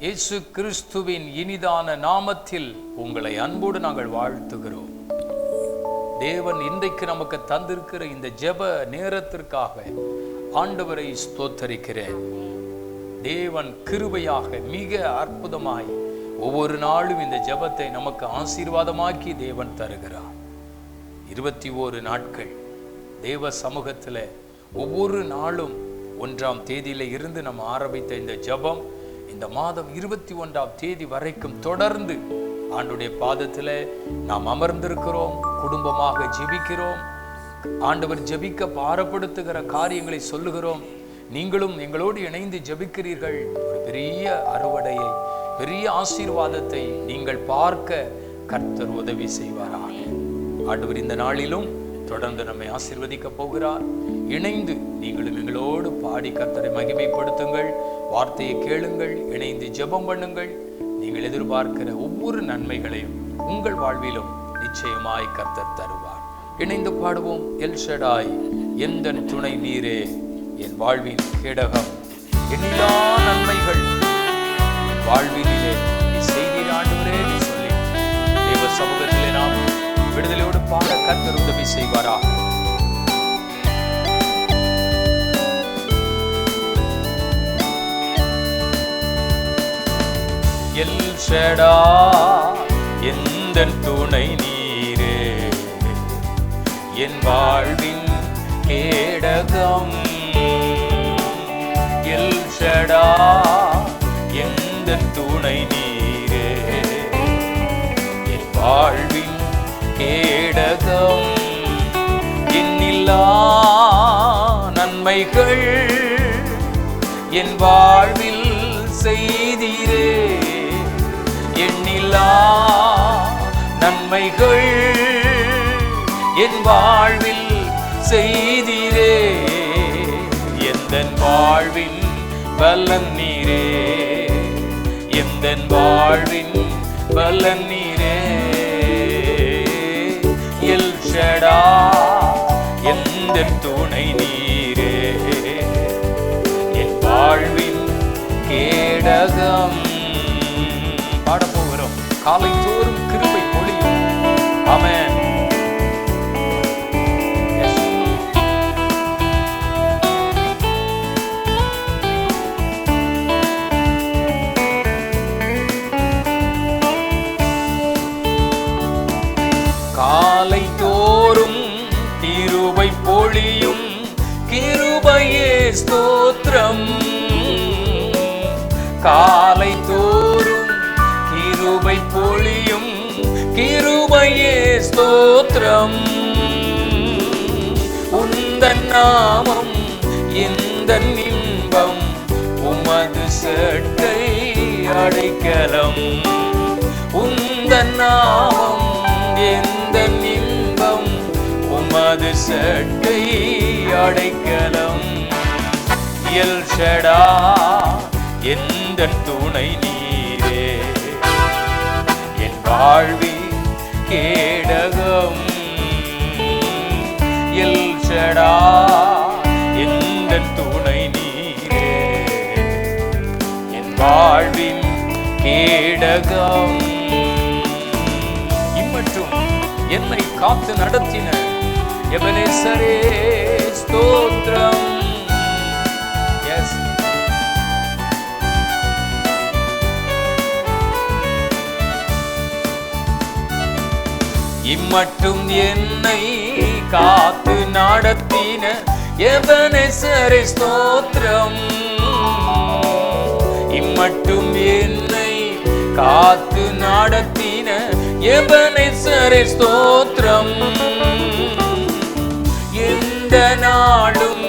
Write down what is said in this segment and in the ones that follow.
இயேசு கிறிஸ்துவின் இனிதான நாமத்தில் உங்களை அன்போடு நாங்கள் வாழ்த்துகிறோம். தேவன் இன்றைக்கு நமக்கு தந்திருக்கிற இந்த ஜெப நேரத்திற்காக ஆண்டவரை ஸ்தோத்தரிக்கிறேன். தேவன் கிருபையாக மிக அற்புதமாய் ஒவ்வொரு நாளும் இந்த ஜெபத்தை நமக்கு ஆசீர்வாதமாக்கி தேவன் தருகிறார். இருபத்தி ஓரு நாட்கள் தேவ சமூகத்தில் ஒவ்வொரு நாளும் ஒன்றாம் தேதியில இருந்து நம்ம ஆரம்பித்த இந்த ஜெபம் இந்த மாதம் இருபத்தி ஒன்றாம் தேதி வரைக்கும் தொடர்ந்து ஆண்டுடைய பாதத்தில் நாம் அமர்ந்திருக்கிறோம் குடும்பமாக ஜெபிக்கிறோம். ஆண்டவர் ஜெபிக்க பாரப்படுத்துகிற காரியங்களை சொல்லுகிறோம். நீங்களும் எங்களோடு இணைந்து ஜெபிக்கிறீர்கள். ஒரு பெரிய அறுவடையை பெரிய ஆசீர்வாதத்தை நீங்கள் பார்க்க கர்த்தர் உதவி செய்வாராக. ஆண்டவர் இந்த நாளிலும் தொடர்ந்து நம்மை ஆசீர்வதிக்க போகிறார். இணைந்து நீங்களும் எங்களோடு பாடி கர்த்தரை மகிமைப்படுத்துங்கள். வார்த்தையை கேளுங்கள் இணைந்து ஜெபம் பண்ணுங்கள். நீங்கள் எதிர்பார்க்கிற ஒவ்வொரு நன்மைகளையும் உங்கள் வாழ்விலும் நிச்சயமாய் கர்த்தர் தருவார். இணைந்து பாடுவோம் எல் ஷடாய் எந்த துணை நீரே என் வாழ்வின் கேடகம். எல்லா நன்மைகள். வாழ்விலே வாழ்வினிலே நீ செய்தீர் ஆண்டவரே நீ சொல்லி தேவ சமூகத்திலே நாம் விடுதலையோடு பாட கத்தர் உதவி செய்வாரா? எல் ஷடா எந்த துணை நீரே? என் வாழ்வின் கேடகம் எல் ஷடா எந்த துணை நீரே? என் வாழ்வின் கேடகம் என்னில்லா நன்மைகள் என் வாழ்வில் செய்தீரே? எண்ணிலா நன்மைகள் என் வாழ்வில் செய்திரே. எந்த வாழ்வின் பலன் நீரே. எந்த வாழ்வின் பலன் போகிறோம் ஸ்தோத்திரம் உந்தன் நாமம் இந்த இன்பம் உமது சட்டை அடைக்கலம். உந்தன் நாமம் எந்த இன்பம் உமது சட்டை அடைக்கலம். எல் ஷடா எந்த துணை நீரே? என் வாழ்வி கேடகம் எல் ஷடா எந்த துணை நீரே? என் வாழ்வின் கேடகம். இம்மற்றும் என்னை காத்து நடத்தின எபனேசரே ஸ்தோத்திரம். எஸ் இம்மட்டும் என்னை காத்து நடத்தின எபனேசரே ஸ்தோத்திரம். இம்மட்டும் என்னை காத்து நடத்தின எபனேசரே ஸ்தோத்திரம். எந்த நாடும்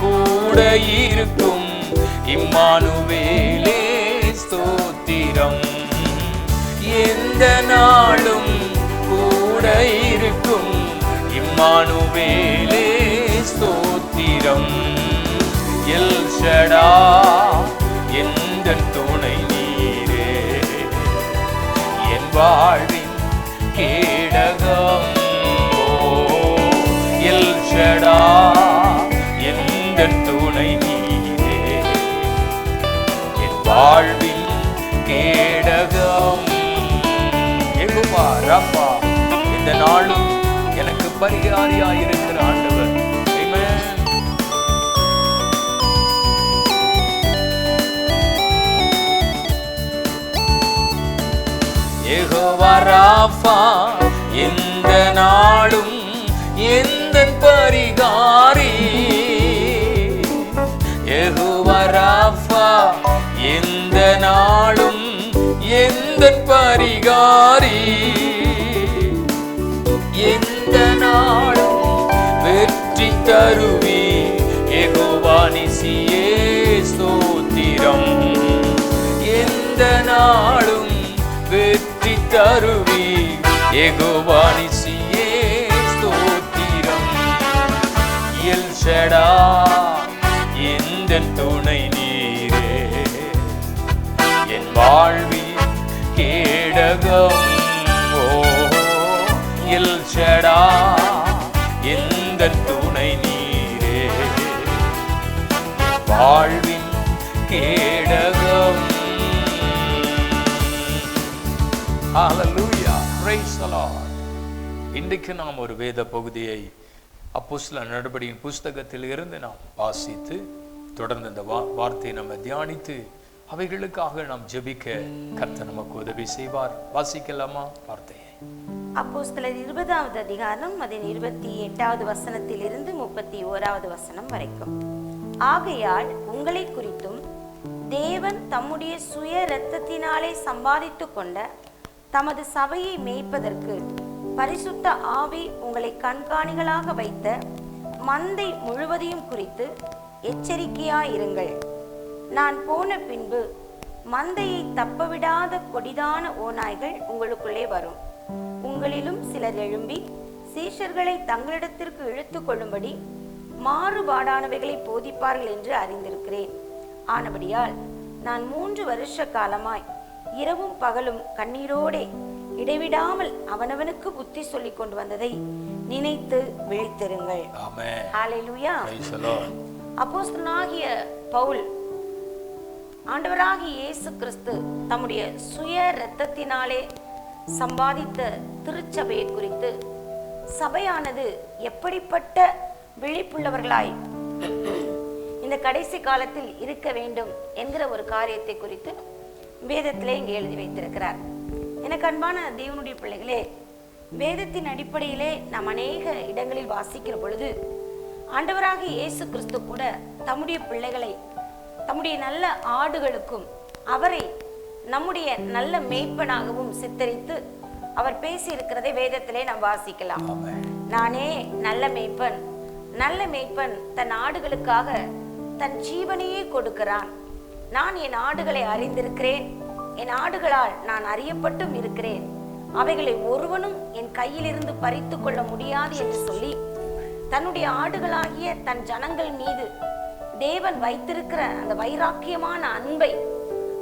கூட இருக்கும். இம்மானுவேலே ஸ்தோத்திரம். எந்த நாளும் கூட இருக்கும். மானுவேலே ஸ்தோத்திரம். எல் ஷடா எந்த துணை நீரே? என் வாழ்வின் கே பரிகாரியாயிருக்கிற ஆண்டவர். Amen. எந்த நாளும் எந்த பரிகாரி? யெகோவா எந்த நாளும் எந்த பரிகாரி? தருவி யெகோவா ஸ்தோத்திரம். எந்த நாளும் வெற்றி தருவி யெகோவா ஸ்தோத்திரம். எல் ஷடா எந்த துணை நீரே? என் வாழ்வில் கேடகம் ஓ எல் ஷடா எந்த துணை வாழ்வின் கேடகம். இன்றைக்கு நாம் ஒரு வேத பகுதியை அப்போஸ்ல நடபடியின் புஸ்தகத்தில் இருந்து நாம் வாசித்து தொடர்ந்து இந்த வா வார்த்தையை நம்ம தியானித்து அவைகளுக்காக நாம் ஜெபிக்க கர்த்த நமக்கு உதவி செய்வார். வாசிக்கலாமா வார்த்தையை? அப்போஸ்தலர் இருபதாவது அதிகாரம் அதன் இருபத்தி எட்டாவது வசனத்தில் இருந்து முப்பத்தி ஓராவது வசனம் வரைக்கும். ஆகையால் உங்களை குறித்தும் தேவன் தம்முடைய சுய இரத்தத்தினாலே சம்பாதித்து கொண்ட தமது சபையை மேய்ப்பதற்கு பரிசுத்த ஆவி உங்களை கண்காணிகளாக வைத்த மந்தை முழுவதையும் குறித்து எச்சரிக்கையாயிருங்கள். நான் போன பின்பு மந்தையை தப்பவிடாத கொடிதான ஓநாய்கள் உங்களுக்குள்ளே வரும். உங்களிலும் சிலர் எழும்பி சீஷர்களை தங்களிடத்திற்கு இழுத்து கொள்ளும்படி மாறுபாடானவைகளை போதிப்பார்கள் என்று அறிந்திருக்கிறேன். ஆனபடியால் நான் மூன்று வருஷ காலமாய் இரவும் பகலும் கண்ணீரோடே இடைவிடாமல் அவனவனுக்கு புத்தி சொல்லிக் கொண்டு வந்ததை நினைத்து விழித்திருங்கள். அப்போஸ்தலனாகிய பவுல் ஆண்டவராகிய இயேசு கிறிஸ்து தம்முடைய சுய இரத்தத்தினாலே சம்பாதித்த திருச்சபையை குறித்து சபையானது எப்படிப்பட்ட விழிப்புள்ளவர்களாய் இந்த கடைசி காலத்தில் இருக்க வேண்டும் என்கிற ஒரு காரியத்தை குறித்து வேதத்திலே இங்கே எழுதி வைத்திருக்கிறார். எனக்கு அன்பான தேவனுடைய பிள்ளைகளே வேதத்தின் அடிப்படையிலே நாம் அநேக இடங்களில் வாசிக்கிற பொழுது ஆண்டவராகிய இயேசு கிறிஸ்து கூட தம்முடைய பிள்ளைகளை தம்முடைய நல்ல ஆடுகளுக்கும் அவரை நம்முடைய நல்ல மேய்ப்பனாகவும் சித்தரித்து அவர் பேசி இருக்கிறதை வேதத்திலே நாம் வாசிக்கலாம். நானே நல்ல மேய்ப்பன் நல்ல மேய்ப்பன் தன் ஆடுகளுக்காக தன் ஜீவனையே கொடுக்கிறான். நான் என் ஆடுகளை அறிந்திருக்கிறேன். என் ஆடுகளால் நான் அறியப்பட்டும் இருக்கிறேன். அவைகளை ஒருவனும் என் கையிலிருந்து பறித்து கொள்ள முடியாது என்று சொல்லி தன்னுடைய ஆடுகளாகிய தன் ஜனங்கள் மீது தேவன் வைத்திருக்கிற அந்த வைராக்கியமான அன்பை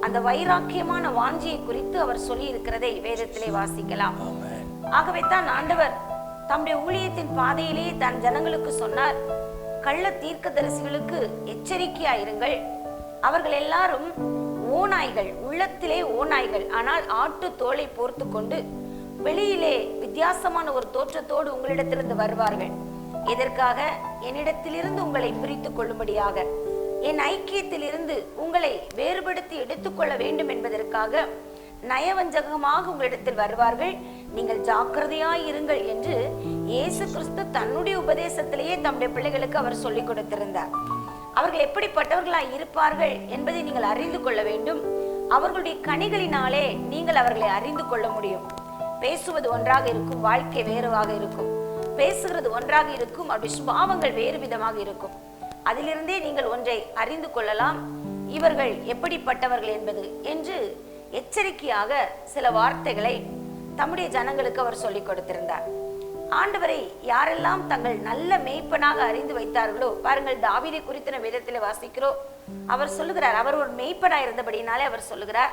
அந்த வைராக்கியமான வாஞ்சியை குறித்து அவர் சொல்லி இருக்கிறதை வேதத்திலே வாசிக்கலாம். ஆகவே தான் ஆண்டவர் தம்முடைய ஊழியத்தின் பாதையிலே தன் ஜனங்களுக்கு சொன்னார் கள்ள தீர்க்கதரிசிகளுக்கு எச்சரிக்கையாயிருங்கள். அவர்கள் எல்லாரும் ஓநாய்கள் உள்ளத்திலே ஓநாய்கள் ஆனால் ஆட்டு தோலை போர்த்து கொண்டு வெளியிலே வித்தியாசமான ஒரு தோற்றத்தோடு உங்களிடத்திலிருந்து வருவார்கள். எதற்காக? என்னிடத்திலிருந்து உங்களை பிரித்து கொள்ளும்படியாக. என் ஐக்கியத்திலிருந்து உங்களை வேறுபடுத்தி எடுத்துக்கொள்ள வேண்டும் என்பதற்காக நயவஞ்சகமாக உங்களிடத்தில் வருவார்கள். நீங்கள் ஜாக்கிரதையாய் இருங்கள் என்று இயேசு கிறிஸ்து தன்னுடைய உபதேசத்திலேயே தம்முடைய பிள்ளைகளுக்கு அவர் சொல்லிக் கொடுத்திருந்தார். அவர்கள் எப்படிப்பட்டவர்களாய் இருப்பார்கள் என்பதை நீங்கள் அறிந்து கொள்ள வேண்டும். அவர்களுடைய கனிகளினாலே நீங்கள் அவர்களை அறிந்து கொள்ள முடியும். பேசுவது ஒன்றாக இருக்கும் வாழ்க்கை வேறுவாக இருக்கும். பேசுகிறது ஒன்றாக இருக்கும் அப்படி சுபாவங்கள் வேறு விதமாக இருக்கும். அதிலிருந்தே நீங்கள் ஒன்றை அறிந்து கொள்ளலாம். இவர்கள் எப்படிப்பட்டவர்கள் என்பது என்று எச்சரிக்கையாக சில வார்த்தைகளை தம்முடைய ஜனங்களுக்கு அவர் சொல்லிக் கொடுத்திருந்தார். ஆண்டவரை யாரெல்லாம் தங்கள் நல்ல மேய்ப்பனாக அறிந்து வைத்தார்களோ பாருங்கள் தாவிதை குறித்தன விதத்தில் வாசிக்கிறோம். அவர் சொல்லுகிறார் அவர் ஒரு மேய்ப்பனாய் இருந்தபடினாலே அவர் சொல்லுகிறார்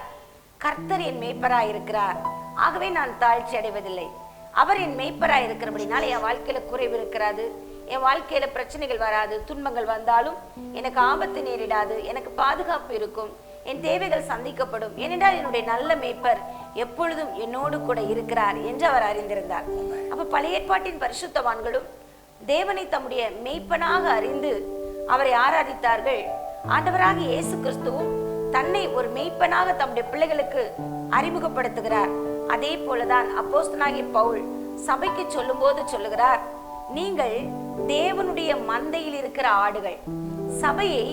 கர்த்தர் என் மேய்ப்பராய் இருக்கிறார். ஆகவே நான் தாழ்ச்சி அடைவதில்லை. அவர் என் மேய்ப்பராய் இருக்கிறபடினால என் வாழ்க்கையில குறைவு இருக்கிறாது என் வாழ்க்கையில பிரச்சனைகள் வராது. துன்பங்கள் வந்தாலும் எனக்கு ஆபத்து நேரிடாது. எனக்கு பாதுகாப்பு இருக்கும். என் தேவைகள் சந்திக்கப்படும். ஏனென்றால் என்னுடைய நல்ல மேய்ப்பர் எப்பொழுதும் என்னோடு கூட இருக்கிறார் என்று அவர் அறிந்திருந்தார். அப்ப பழைய ஏற்பாட்டின் பரிசுத்தவான்களும் தேவனை தம்முடைய மெய்ப்பனாக அறிந்து அவரை ஆராதித்தார்கள். ஆண்டவராக இயேசு கிறிஸ்துவும் தன்னை ஒரு மெய்ப்பனாக தம்முடைய பிள்ளைகளுக்கு அறிமுகப்படுத்துகிறார். அதே போலதான் அப்போஸ்தனாகிய பவுல் சபைக்கு சொல்லும்போது சொல்லுகிறார் நீங்கள் தேவனுடைய மந்தையில் இருக்கிற ஆடுகள். சபையை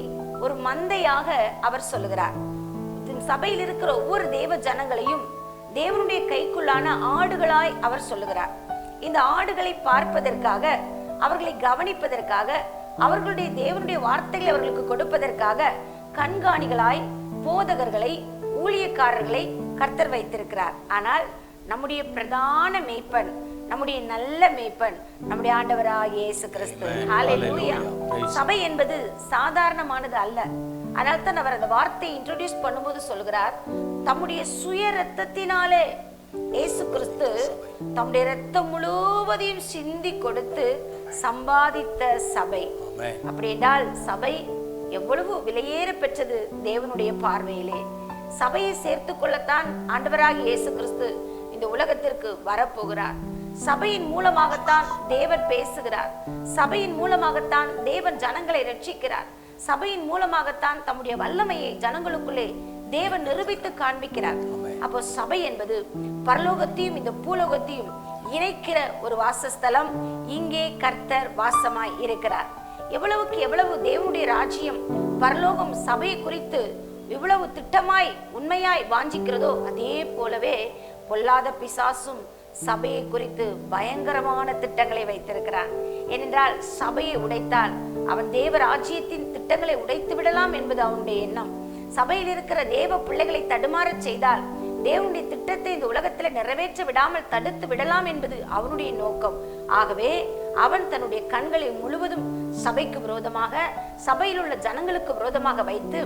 ஒரு மந்தையாக அவர் சொல்லுகிறார். சபையில் இருக்கிற ஒவ்வொரு தேவ ஜனங்களையும் தேவனுடைய கைக்குள்ளான ஆடுகளாய் அவர் சொல்லுகிறார். இந்த ஆடுகளை பார்ப்பதற்காக அவர்களை கவனிப்பதற்காக அவர்களுடைய தேவனுடைய வார்த்தைகளை அவர்களுக்கு கொடுப்பதற்காக கண்காணிகளாய் போதகர்களை ஊழியக்காரர்களை கர்த்தர் வைத்திருக்கிறார். ஆனால் நம்முடைய பிரதான மேய்ப்பன் நம்முடைய நல்ல மேய்ப்பன் நம்முடைய ஆண்டவராகிய இயேசு கிறிஸ்து. சபை என்பது சாதாரணமானது அல்ல. அதனால தான் அவர் அந்த வார்த்தையை இன்ட்ரோடியூஸ் பண்ணும்போது சொல்கிறார் தம்முடைய சுய ரத்தத்தினாலே இயேசு கிறிஸ்து தம்முடைய ரத்தம் முழுவதையும் சிந்தி கொடுத்து சம்பாதித்த சபை. அப்படி என்றால் சபை எவ்வளவு விலையேற பெற்றது தேவனுடைய பார்வையிலே. சபையை சேர்த்து கொள்ளத்தான் ஆண்டவராகிய இயேசு கிறிஸ்து இந்த உலகத்திற்கு வரப்போகிறார். சபையின் மூலமாகத்தான் தேவன் பேசுகிறார். சபையின் மூலமாகத்தான் தேவன் ஜனங்களை ரட்சிக்கிறார். சபையின் மூலமாகத்தான் தம்முடைய வல்லமையை ஜனங்களுக்குள்ளே தேவன் நிரூபித்து காண்பிக்கிறார். அப்போ சபை என்பது பரலோகத்தையும் இந்த பூலோகத்தையும் இணைக்கிற ஒரு வாசஸ்தலம். இங்கே கர்த்தர் வாசமாய் இருக்கிறார். எவ்வளவுக்கு எவ்வளவு தேவனுடைய ராஜ்யம் பரலோகம் சபையை குறித்து இவ்வளவு திட்டமாய் உண்மையாய் வாஞ்சிக்கிறதோ அதே போலவே பொல்லாத பிசாசும் சபையை குறித்து பயங்கரமான திட்டங்களை வைத்திருக்கிறான். ஏனென்றால் சபையை உடைத்தால் அவன் தேவ ராஜ்யத்தின் திட்டங்களை உடைத்து விடலாம் என்பது அவனுடைய எண்ணம். சபையில் இருக்கிற தேவ பிள்ளைகளை தடுமாறச் செய்தால் தேவனுடைய திட்டத்தை இந்த உலகத்துல நிறைவேற்ற விடாமல் தடுத்து விடலாம் என்பது அவனுடைய நோக்கம். ஆகவே அவன் தன்னுடைய கண்களை முழுவதும் சபைக்கு விரோதமாக சபையில் உள்ள ஜனங்களுக்கு விரோதமாக வைத்து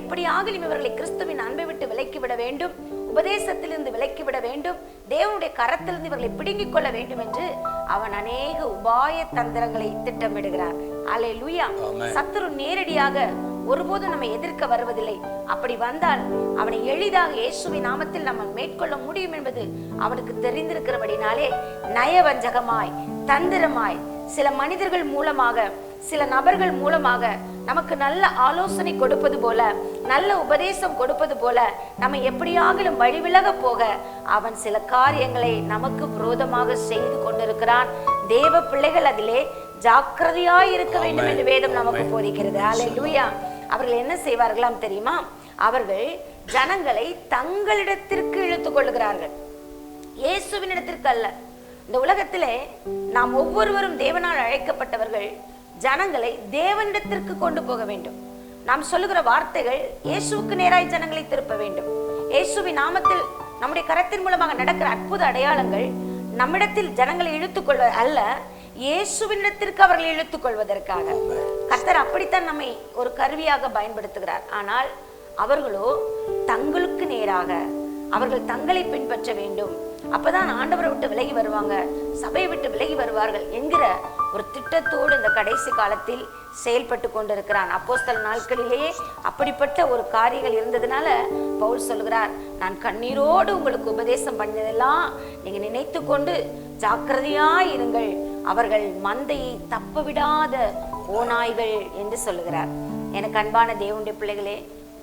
எப்படியாக இவர்களை கிறிஸ்துவின் அன்பை விட்டு விலக்கி விட வேண்டும் உபதேசத்திலிருந்து விலக்கிவிட வேண்டும். தேவனுடைய கரத்திலிருந்து இவர்களை பிடுங்கிக் கொள்ள வேண்டும் என்று அவன் அநேக உபாய தந்திரங்களை திட்டமிடுகிறார். அலை லூயா சத்துரு நேரடியாக ஒருபோதும் நம்ம எதிர்க்க வருவதில்லை. அப்படி வந்தால் அவனை எளிதாக இயேசுவின் நாமத்தில் நம்ம மேற்கொள்ள முடியும் என்பது அவனுக்கு தெரிந்திருக்கிறபடினாலே நயவஞ்சகமாய் தந்திரமாய் சில மனிதர்கள் மூலமாக சில நபர்கள் மூலமாக நமக்கு நல்ல ஆலோசனை கொடுப்பது போல நல்ல உபதேசம் கொடுப்பது போல நம்ம எப்படியாகிலும் வழிவிலக போக அவன் சில காரியங்களை நமக்கு விரோதமாக செய்து கொண்டிருக்கிறான். தேவ பிள்ளைகள் அதிலே ஜாக்கிரதையாய் இருக்க வேண்டும் என்று வேதம் நமக்கு போதிக்கிறது. அல்லேலூயா அவர்கள் என்ன செய்வார்களாம் தெரியுமா? அவர்கள் ஜனங்களை தங்களிடத்திற்கு இழுத்துக் கொள்ளுகிறார்கள். இயேசுவினிடத்திற்கு அல்ல. இந்த உலகத்திலே நாம் ஒவ்வொருவரும் தேவனால் அழைக்கப்பட்டவர்கள் ஜனங்களை தேவனிடத்திற்கு கொண்டு போக வேண்டும். நாம் சொல்லுகிற வார்த்தைகள் இயேசுவுக்கு நேராய் ஜனங்களை திருப்ப வேண்டும். இயேசுவின் நாமத்தில் நம்முடைய கரத்தின் மூலமாக நடக்கிற அற்புத அடையாளங்கள் நம்மிடத்தில் ஜனங்களை இழுத்துக்கொள்வ அல்ல இயேசுவினிடத்திற்கு அவர்களை இழுத்துக் கொள்வதற்காக கர்த்தர் அப்படித்தான் நம்மை ஒரு கருவியாக பயன்படுத்துகிறார். ஆனால் அவர்களோ தங்களுக்கு நேராக அவர்கள் தங்களை பின்பற்ற வேண்டும். அப்பதான் ஆண்டவரை விட்டு விலகி வருவாங்க. சபையை விட்டு விலகி வருவார்கள் என்கிற ஒரு திட்டத்தோடு இந்த கடைசி காலத்தில் செயல்பட்டு கொண்டிருக்கிறான். அப்போஸ்தல் நாட்களிலேயே அப்படிப்பட்ட ஒரு காரியங்கள் இருந்ததுனால பவுல் சொல்கிறார் நான் கண்ணீரோடு உங்களுக்கு உபதேசம் பண்ணதெல்லாம் நீங்க நினைத்து கொண்டு ஜாக்கிரதையா இருங்கள். அவர்கள் மந்தையை தப்ப விடாத ஓநாய்கள் என்று சொல்லுகிறார். எனக்கு அன்பான தேவனுடைய பிள்ளைகளே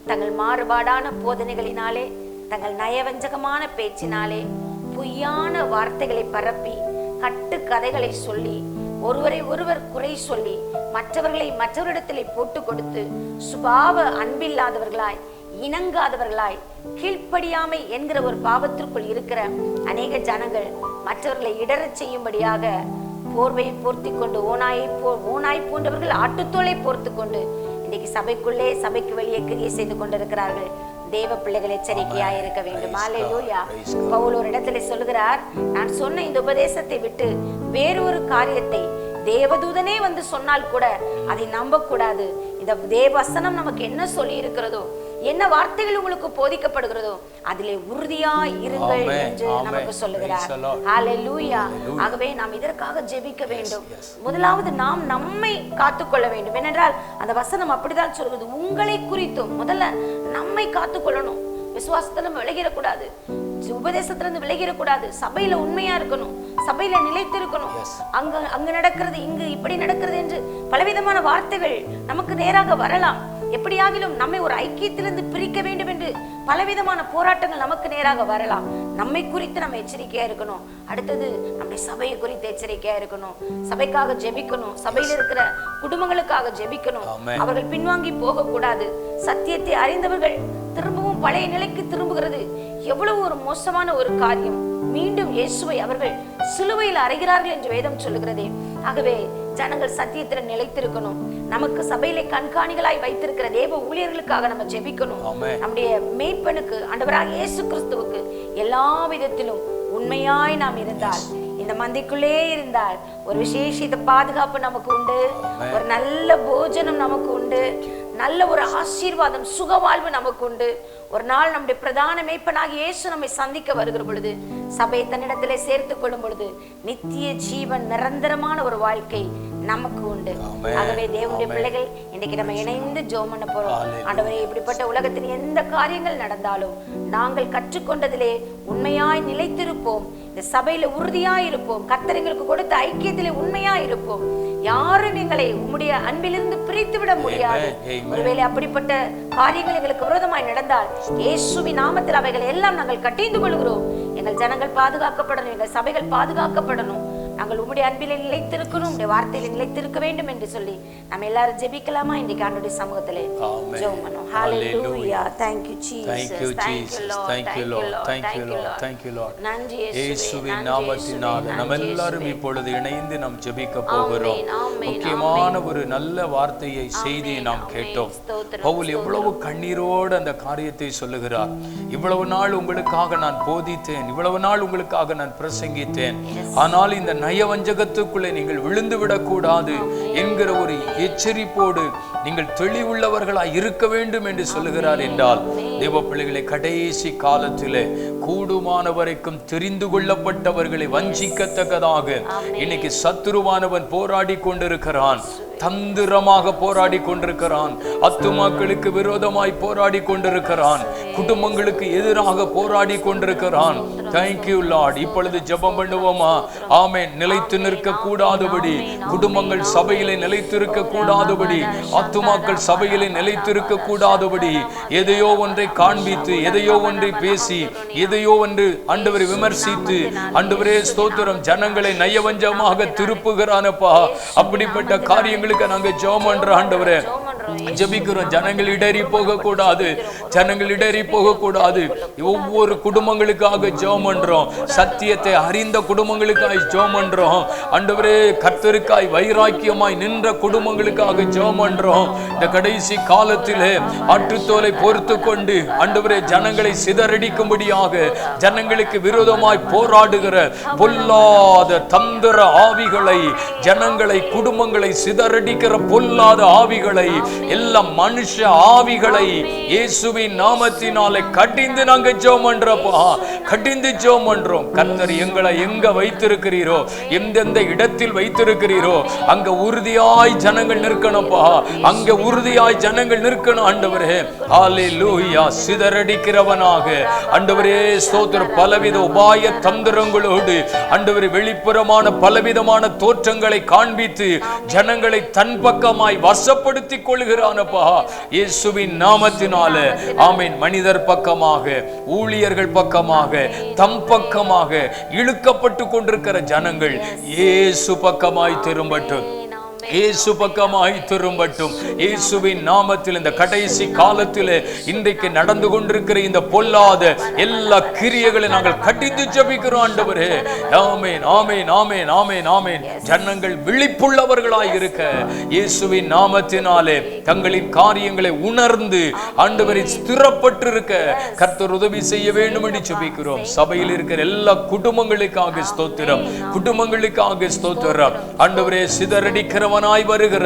தங்கள் மாறுபாடான போதனைகளினாலே தங்கள் நயவஞ்சகமான பேச்சினாலே பொய்யான வார்த்தைகளை பரப்பி கட்டு கதைகளை சொல்லி ஒருவரை ஒருவர் குறை சொல்லி மற்றவர்களை மற்றவரிடத்திலே போட்டு கொடுத்து சுபாவ அன்பில்லாதவர்களாய் இணங்காதவர்களாய் கீழ்ப்படியாமை என்கிற ஒரு பாவத்திற்குள் இருக்கிற அநேக ஜனங்கள் மற்றவர்களை இடறச் செய்யும்படியாக போர்வையை போர்த்தி கொண்டு ஓனாயை போ ஓனாய் போன்றவர்கள் ஆட்டுத்தோலை போர்த்து கொண்டு இன்னைக்கு சபைக்குள்ளே சபைக்கு வெளியே கிரியை செய்து கொண்டிருக்கிறார்கள். தேவ பிள்ளைகள் எச்சரிக்கையாய் இருக்க வேண்டும். அல்லேலூயா பவுல் ஒரு இடத்துல சொல்லுகிறார் நான் சொன்ன இந்த உபதேசத்தை விட்டு வேறொரு காரியத்தை தேவதூதனே வந்து சொன்னால் கூட அதை நம்ப கூடாது இந்த தேவசனம் நமக்கு என்ன சொல்லி இருக்கிறதோ என்ன வார்த்தைகள் உங்களுக்கு போதிக்கப்படுகிறதோ அதிலே உறுதியாய் இருங்கள். என்று. நமக்கு சொல்லுகிறார். ஆகவே நாம் இதற்காக ஜெபிக்க வேண்டும். முதலாவது நாம் நம்மை காத்துக்கொள்ள வேண்டும். ஏனென்றால் அந்த வசனம் அப்படிதான் சொல்கிறது உங்களை குறித்தும் முதல்ல நம்மை காத்துக்கொள்ளணும். விசுவாசத்துல நம்ம விலகிடக்கூடாது. உபதேசத்துல இருந்து விலகிடக்கூடாது. சபையில உண்மையா இருக்கணும். சபையில நிலைத்து இருக்கணும் அங்க அங்க நடக்கிறது இங்கு இப்படி நடக்கிறது என்று பலவிதமான வார்த்தைகள் நமக்கு நேராக வரலாம். எப்படியாகிலும் நம்மை ஒரு ஐக்கியத்திலிருந்து பிரிக்க வேண்டும் என்று பலவிதமான போராட்டங்கள் நமக்கு நேராக வரலாம். நம்மை குறித்து நம்ம எச்சரிக்கையா இருக்கணும். அடுத்தது நம்முடைய சபையை குறித்து எச்சரிக்கையா இருக்கணும். சபைக்காக ஜெபிக்கணும். சபையில இருக்கிற குடும்பங்களுக்காக ஜெபிக்கணும். அவர்கள் பின்வாங்கி போக கூடாது சத்தியத்தை அறிந்தவர்கள் திரும்பவும் பழைய நிலைக்கு திரும்புகிறது. எவ்வளவு ஒரு மோசமான ஒரு காரியம். மீண்டும் இயேசுவை அவர்கள் சிலுவையில் அறைகிறார்கள் என்று வேதம் சொல்லுகிறதே. ஆகவே ஜனங்கள் சத்தியத்தில் நிலைத்திருக்கணும். நமக்கு சபையிலே கண்காணிகளாய் வைத்திருக்கிற தேவ ஊழியர்களுக்காக நம்ம ஜெபிக்கணும். நம்முடைய மேய்ப்பனுக்கு ஆண்டவராக இயேசு கிறிஸ்துவுக்கு எல்லா விதத்திலும் உண்மையாய் நாம் இருந்தால் இந்த மந்தைக்குள்ளே இருந்தால் ஒரு விசேஷித்த பாதுகாப்பு நமக்கு உண்டு. ஒரு நல்ல போஜனம் நமக்கு உண்டு. நல்ல ஒரு ஆசீர்வாதம் சுகவாழ்வு நமக்கு உண்டு. ஒரு நாள் நம்முடைய பிரதான மேய்ப்பனாக இயேசு நம்மை சந்திக்க வருகிற பொழுது சபையை தன்னிடத்திலே சேர்த்துக் கொள்ளும் பொழுது நித்திய ஜீவன் நிரந்தரமான ஒரு வாழ்க்கை நமக்கு உண்டு. ஆகவே தேவனுடைய பிள்ளைகள் இன்னைக்கு நம்ம இணைந்து ஜெபம் பண்ண போறோம் ஆண்டவரே இப்படிப்பட்ட உலகத்தின் எந்த காரியங்கள் நடந்தாலும் நாங்கள் கற்றுக்கொண்டதிலே உண்மையாய் நிலைத்திருப்போம். இந்த சபையில உறுதியாய் இருப்போம் கர்த்தர் எங்களுக்கு கொடுத்த ஐக்கியத்திலே உண்மையாய் இருப்போம் யாரும் எங்களை உம்முடைய அன்பிலிருந்து பிரித்து விட முடியாது. ஒருவேளை அப்படிப்பட்ட காரியங்கள் எங்களுக்கு விரோதமாய் நடந்தால் இயேசுவின் நாமத்தில் அவைகள் எல்லாம் நாங்கள் கட்டிந்து கொள்கிறோம். எங்கள் ஜனங்கள் பாதுகாக்கப்படணும். எங்கள் சபைகள் பாதுகாக்கப்படணும். நாங்கள் உம்முடைய அன்பிலே நிலைத்திருக்கணும் உம்முடைய வார்த்தையில நிலைத்திருக்க வேண்டும் என்று சொல்லி நம்ம எல்லாரும் ஜெபிக்கலாமா இன்றைக்கு ஆண்டுடைய சமூகத்திலே? Amen. ஜெபம் பண்ணோம் Hallelujah. Hallelujah thank you Thank jesus you, Jesus. Thank you, Lord. Thank you, Lord. Thank you, Lord. நன்றி இயேசுவின் நாமத்தினால நம்ம எல்லாரும் இப்பொழுது இணைந்து நாம் ஜெபிக்க போகிறோம். முக்கியமான ஒரு நல்ல வார்த்தையை செய்தியை நாம். கேட்டோம். பவுல் எவ்வளவு கண்ணீரோடு அந்த காரியத்தை சொல்லுகிறார். இவ்வளவு நாள் உங்களுக்காக நான் போதித்தேன். இவ்வளவு நாள் உங்களுக்காக நான் பிரசங்கித்தேன். ஆனால் இந்த நயவஞ்சகத்துக்குள்ளே நீங்கள் விழுந்து விடக்கூடாது என்கிற ஒரு எச்சரிப்போடு நீங்கள் தெளிவுள்ளவர்களாய் இருக்க வேண்டும் என்று சொல்லுகிறார் என்றால் தேவ பிள்ளைகளை கடைசி காலத்திலே கூடுமான வரைக்கும் தெரிந்து கொள்ளப்பட்டவர்களை வஞ்சிக்கத்தக்கதாக இன்னைக்கு சத்துருவானவன் போராடி கொண்டிருக்கிறான். தந்திரமாக போராடி கொண்டிருக்கிறான். அத்துமாக்களுக்கு விரோதமாய் போராடி கொண்டிருக்கிறான். குடும்பங்களுக்கு எதிராக போராடி கொண்டிருக்கிறான். தேங்க்யூ லார்ட் இப்பொழுது ஜெபம் பண்ணுவோமா? ஆமென். நிலைத்து நிற்க கூடாதபடி குடும்பங்கள் சபையிலே நிலைத்திருக்க கூடாதபடி ஆத்துமாக்கள் சபையிலே நிலைத்திருக்க கூடாதபடி எதையோ ஒன்றை காண்பித்து எதையோ ஒன்றை பேசி எதையோ ஒன்று அண்டவரை விமர்சித்து அண்டவரே ஸ்தோத்திரம் ஜனங்களை நயவஞ்சமாக திருப்புகிறானப்பா. அப்படிப்பட்ட காரியங்களுக்கு நாங்க ஜெபம் பண்ற ஆண்டவரே. ஜெபிக்கிறோம் ஜனங்கள் இடறி போக கூடாது ஜனங்கள் இடறி போக கூடாது ஒவ்வொரு குடும்பங்களுக்காக ஜெபம் பண்றோம். சத்தியத்தை அறிந்த குடும்பங்களுக்காக ஜெபம் பண்றோம். அண்டவரே கர்த்தருக்காய் வைராக்கியமாய் நின்ற குடும்பங்களுக்காக ஜெபம் பண்றோம். இந்த கடைசி காலத்திலே ஆற்றுத்தோலை பொறுத்து கொண்டு அண்டவரே ஜனங்களை சிதறடிக்கும்படியாக ஜனங்களுக்கு விரோதமாய் போராடுகிற பொல்லாத தந்திர ஆவிகளை ஜனங்களை குடும்பங்களை சிதறடிக்கிற பொல்லாத ஆவிகளை எல்லா மனுஷ ஆவிகளை இயேசுவின் நாமத்தினாலே கடிந்து நாங்க ஜெபம் பண்றப்பா கடிந்து ஜெபம் பண்றோம். கர்த்தர் எங்களை எங்க வைத்திருக்கிறீரோ? எந்தெந்த இடத்தில் வைத்திருக்கிறீரோ? அங்க உறுதியாய் ஜனங்கள் நிற்கணும்ப்பா அங்க உறுதியாய் ஜனங்கள் நிற்கணும் ஆண்டவரே. ஹalleluya. சிதறடிக்கிறவனாக. ஆண்டவரே ஸ்தோத்திர பலவித உபாய தந்திரங்களோடு ஆண்டவரே வெளிப்புறமான பலவிதமான தோற்றங்களை காண்பித்து ஜனங்களை தன் பக்கமாய் வசப்படுத்திக் வருகிறானப்பா இயேசுவின் நாமத்தினால ஆமீன். மனிதர் பக்கமாக ஊழியர்கள் பக்கமாக தம் பக்கமாக இழுக்கப்பட்டு கொண்டிருக்கிற ஜனங்கள் இயேசு பக்கமாய் திரும்பட்டும். இயேசு பக்கமாய் திரும்பட்டும் இயேசுவின் நாமத்தில் இந்த கடைசி காலத்தில் இன்றைக்கு நடந்து கொண்டிருக்கிற இந்த பொல்லாத எல்லா கிரியைகளை நாங்கள் கடிந்து ஜபிக்கிறோம் ஆண்டவரே. ஆமேன் ஆமேன் ஆமேன் ஆமேன் ஆமேன். ஜன்னங்கள் விழிப்புள்ளவர்களாய் இருக்க இயேசுவின் நாமத்தினாலே தங்களின் காரியங்களை உணர்ந்து ஆண்டவரை ஸ்திரப்பட்டிருக்க கர்த்தர் உதவி செய்ய வேண்டும் என்று ஜபிக்கிறோம். சபையில் இருக்கிற எல்லா குடும்பங்களுக்காக ஸ்தோத்திரம். குடும்பங்களுக்காக ஸ்தோத்திரம். ஆண்டவரே சிதறடிக்கிற அழிக்கிறவனாய் வருகிற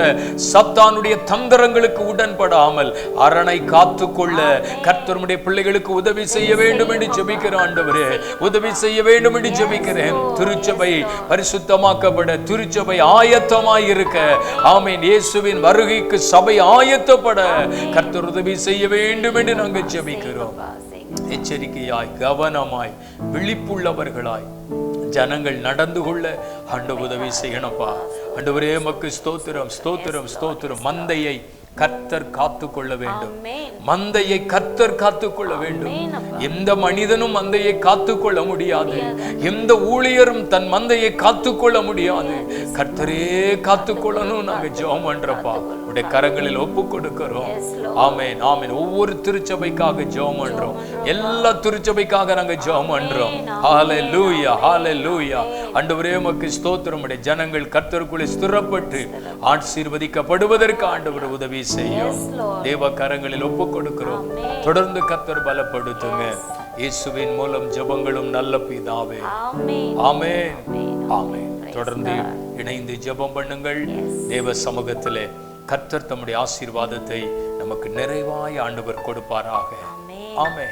சத்தானுடைய தந்திரங்களுக்கு உடன்படாமல் அரணை காத்துக்கொள்ள கர்த்தருடைய பிள்ளைகளுக்கு உதவி செய்ய வேண்டும் என்று ஜெபிக்கிற ஆண்டவரே உதவி செய்ய வேண்டும் என்று ஜெபிக்கிறேன். திருச்சபை பரிசுத்தமாக்கப்பட திருச்சபை ஆயத்தமாய் இருக்க. ஆமீன். இயேசுவின் வருகைக்கு சபை ஆயத்தப்பட. கர்த்தர் உதவி செய்ய வேண்டும் என்று நாங்கள் ஜெபிக்கிறோம். எச்சரிக்கையாய் கவனமாய் விழிப்புள்ளவர்களாய் ஜனங்கள் நடந்து கொள்ள ஆண்டு உதவி செய்யணும்ப்பா. ஆண்டவரே மக்கு ஸ்தோத்திரம் ஸ்தோத்திரம் ஸ்தோத்திரம். மந்தையை கர்த்தர் காத்து கொள்ள வேண்டும். மந்தையை கர்த்தர் காத்து கொள்ள வேண்டும். எந்த மனிதனும் மந்தையை காத்து கொள்ள முடியாது. எந்த ஊழியரும் தன் மந்தையை காத்து கொள்ள முடியாது. கர்த்தரே காத்து கொள்ளணும். நாங்க ஜெபம் பண்றப்பா உடைய கரங்களில் ஒப்பு கொடுக்கிறோம். ஆமென் ஆமென். ஒவ்வொரு திருச்சபைக்காக ஜெபம் பண்றோம். எல்லா திருச்சபைக்காக நாங்க ஜெபம் பண்றோம். ஹalleluya ஹalleluya. ஆண்டவரே உமக்கு ஸ்தோத்திரம். ஜனங்கள் கர்த்தருக்குள்ளே ஸ்திரப்பட்டு ஆசீர்வதிக்கப்படுவதற்கு ஆண்டவர் உதவி செய்யும். தேவ கரங்களில் ஒப்பு கொடுக்கிறோம் தொடர்ந்து கர்த்தர் பலப்படுத்துங்க. இயேசுவின் மூலம் ஜெபங்களும் நல்ல பிதாவே. ஆமென். ஆமென். தொடர்ந்து இணைந்து ஜெபம் பண்ணுங்கள். தேவ சமூகத்திலே கர்த்தர் தம்முடைய ஆசீர்வாதத்தை நமக்கு நிறைவாய் ஆண்டவர் கொடுப்பாராக. ஆமே